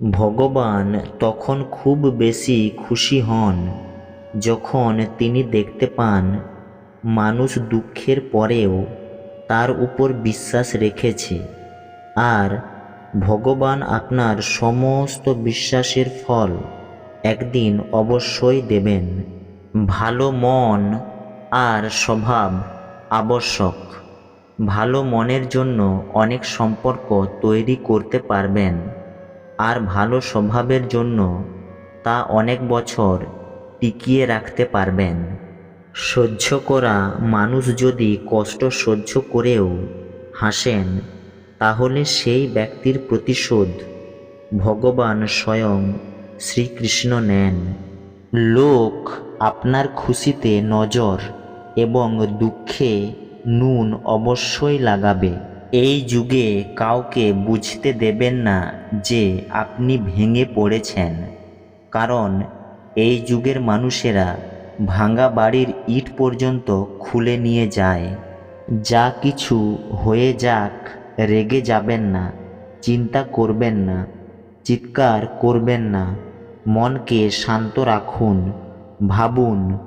ভগবান তখন খুব বেশি খুশি হন। যখন তিনি দেখতে পান, মানুষ দুঃখের পরেও তার উপর বিশ্বাস রেখেছে। আর ভগবান আপনার সমস্ত বিশ্বাসের ফল একদিন অবশ্যই দেবেন। ভালো মন আর স্বভাব আবশ্যক। ভালো মনের জন্য অনেক সম্পর্ক তৈরি করতে পারবেন। আর ভালো স্বভাবের জন্য তা অনেক বছর টিকিয়ে রাখতে পারবেন। সহ্য করা মানুষ যদি কষ্ট সহ্য করেও হাসেন, তাহলে সেই ব্যক্তির প্রতিশোধ ভগবান স্বয়ং শ্রীকৃষ্ণ নেন। লোক আপনার খুশিতে নজর এবং দুঃখে নুন অবশ্যই লাগাবে। এই যুগে কাউকে বুঝতে দেবেন না যে আপনি ভেঙে পড়েছেন। কারণ এই যুগের মানুষেরা ভাঙা বাড়ির ইট পর্যন্ত খুলে নিয়ে যায়। যা কিছু হয়ে যাক, রেগে যাবেন না, চিন্তা করবেন না, চিৎকার করবেন না, মনকে শান্ত রাখুন, ভাবুন,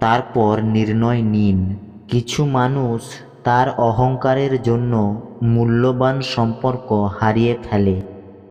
তারপর নির্ণয় নিন। কিছু মানুষ তার অহংকারের জন্য মূল্যবান সম্পর্ক হারিয়ে ফেলে।